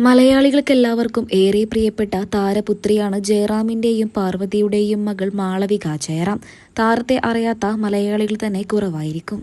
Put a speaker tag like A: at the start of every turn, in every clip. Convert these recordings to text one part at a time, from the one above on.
A: മലയാളികൾക്കെല്ലാവർക്കും ഏറെ പ്രിയപ്പെട്ട താരപുത്രിയാണ് ജയറാമിന്റെയും പാർവതിയുടെയും മകൾ മാളവിക ജയറാം. താരത്തെ അറിയാത്ത മലയാളികൾ തന്നെ കുറവായിരിക്കും.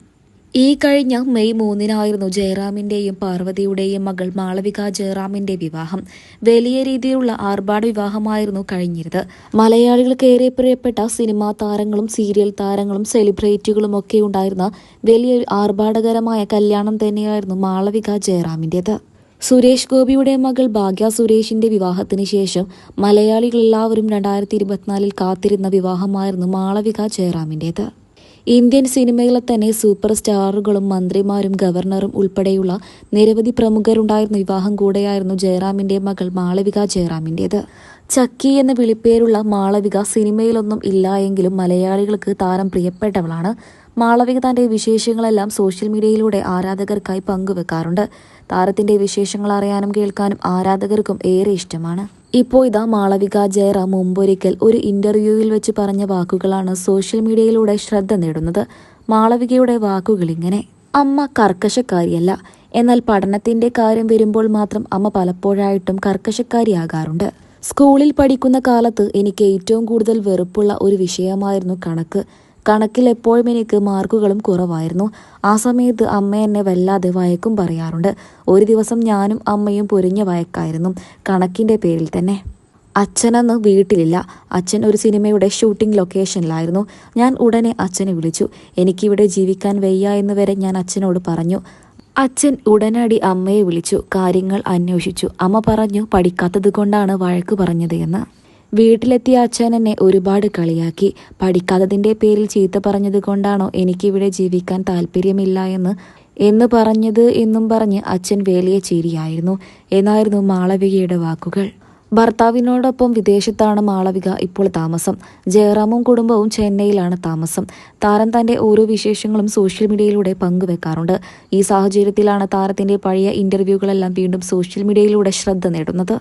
A: ഈ കഴിഞ്ഞ മെയ് മൂന്നിനായിരുന്നു ജയറാമിന്റെയും പാർവതിയുടെയും മകൾ മാളവിക ജയറാമിന്റെ വിവാഹം. വലിയ രീതിയിലുള്ള ആർഭാട വിവാഹമായിരുന്നു കഴിഞ്ഞിരുന്നത്. മലയാളികൾക്ക് ഏറെ പ്രിയപ്പെട്ട സിനിമാ താരങ്ങളും സീരിയൽ താരങ്ങളും സെലിബ്രിറ്റികളും ഒക്കെ ഉണ്ടായിരുന്ന വലിയൊരു ആർഭാടകരമായ കല്യാണം തന്നെയായിരുന്നു മാളവിക ജയറാമിന്റേത്. സുരേഷ് ഗോപിയുടെ മകൾ ഭാഗ്യ സുരേഷിന്റെ വിവാഹത്തിന് ശേഷം മലയാളികൾ എല്ലാവരും രണ്ടായിരത്തി ഇരുപത്തിനാലിൽ കാത്തിരുന്ന വിവാഹമായിരുന്നു മാളവിക ജയറാമിന്റേത് ഇന്ത്യൻ സിനിമയിലെ തന്നെ സൂപ്പർ സ്റ്റാറുകളും മന്ത്രിമാരും ഗവർണറും ഉൾപ്പെടെയുള്ള നിരവധി പ്രമുഖരുണ്ടായിരുന്ന വിവാഹം കൂടെയായിരുന്നു ജയറാമിന്റെ മകൾ മാളവിക ജയറാമിന്റേത് ചക്കി എന്ന വിളിപ്പേരുള്ള മാളവിക സിനിമയിലൊന്നും ഇല്ല എങ്കിലും മലയാളികൾക്ക് താരം പ്രിയപ്പെട്ടവളാണ്. മാളവിക തന്റെ വിശേഷങ്ങളെല്ലാം സോഷ്യൽ മീഡിയയിലൂടെ ആരാധകർക്കായി പങ്കുവെക്കാറുണ്ട്. താരത്തിന്റെ വിശേഷങ്ങൾ അറിയാനും കേൾക്കാനും ആരാധകർക്കും ഏറെ ഇഷ്ടമാണ്. ഇപ്പോൾ ഇതാ മാളവിക ജയറാം മുമ്പൊരിക്കൽ ഒരു ഇന്റർവ്യൂവിൽ വെച്ച് പറഞ്ഞ വാക്കുകളാണ് സോഷ്യൽ മീഡിയയിലൂടെ ശ്രദ്ധ നേടുന്നത്. മാളവികയുടെ വാക്കുകൾ ഇങ്ങനെ അമ്മ കർക്കശക്കാരിയല്ല. എന്നാൽ പഠനത്തിന്റെ കാര്യം വരുമ്പോൾ മാത്രം അമ്മ പലപ്പോഴായിട്ടും കർക്കശക്കാരിയാകാറുണ്ട്. സ്കൂളിൽ പഠിക്കുന്ന കാലത്ത് എനിക്ക് ഏറ്റവും കൂടുതൽ വെറുപ്പുള്ള ഒരു വിഷയമായിരുന്നു കണക്ക്. കണക്കിൽ എപ്പോഴും എനിക്ക് മാർക്കുകളും കുറവായിരുന്നു. ആ സമയത്ത് അമ്മ എന്നെ വല്ലാതെ വയക്കും പറയാറുണ്ട്. ഒരു ദിവസം ഞാനും അമ്മയും പൊരിഞ്ഞ വയക്കായിരുന്നു. കണക്കിന്റെ പേരിൽ തന്നെ. അച്ഛനന്ന് വീട്ടിലില്ല. അച്ഛൻ ഒരു സിനിമയുടെ ഷൂട്ടിംഗ് ലൊക്കേഷനിലായിരുന്നു. ഞാൻ ഉടനെ അച്ഛനെ വിളിച്ചു. എനിക്കിവിടെ ജീവിക്കാൻ വയ്യ എന്ന് വരെ ഞാൻ അച്ഛനോട് പറഞ്ഞു. അച്ഛൻ ഉടനടി അമ്മയെ വിളിച്ചു. കാര്യങ്ങൾ അന്വേഷിച്ചു. അമ്മ പറഞ്ഞു പഠിക്കാത്തത് കൊണ്ടാണ് വഴക്ക് പറഞ്ഞത് എന്ന്. വീട്ടിലെത്തിയ അച്ഛൻ എന്നെ ഒരുപാട് കളിയാക്കി. പഠിക്കാത്തതിന്റെ പേരിൽ ചീത്ത പറഞ്ഞത് കൊണ്ടാണോ എനിക്കിവിടെ ജീവിക്കാൻ താല്പര്യമില്ല എന്ന്? എന്ന് പറഞ്ഞത് എന്നും പറഞ്ഞ് അച്ഛൻ വേലിയ ചിരിയായിരുന്നു. എന്നായിരുന്നു മാളവികയുടെ വാക്കുകൾ. ഭർത്താവിനോടൊപ്പം വിദേശത്താണ് മാളവിക ഇപ്പോൾ താമസം. ജയറാമും കുടുംബവും ചെന്നൈയിലാണ് താമസം. താരം തന്റെ ഓരോ വിശേഷങ്ങളും സോഷ്യൽ മീഡിയയിലൂടെ പങ്കുവെക്കാറുണ്ട്. ഈ സാഹചര്യത്തിലാണ് താരത്തിന്റെ പഴയ ഇന്റർവ്യൂകളെല്ലാം വീണ്ടും സോഷ്യൽ മീഡിയയിലൂടെ ശ്രദ്ധ നേടുന്നത്.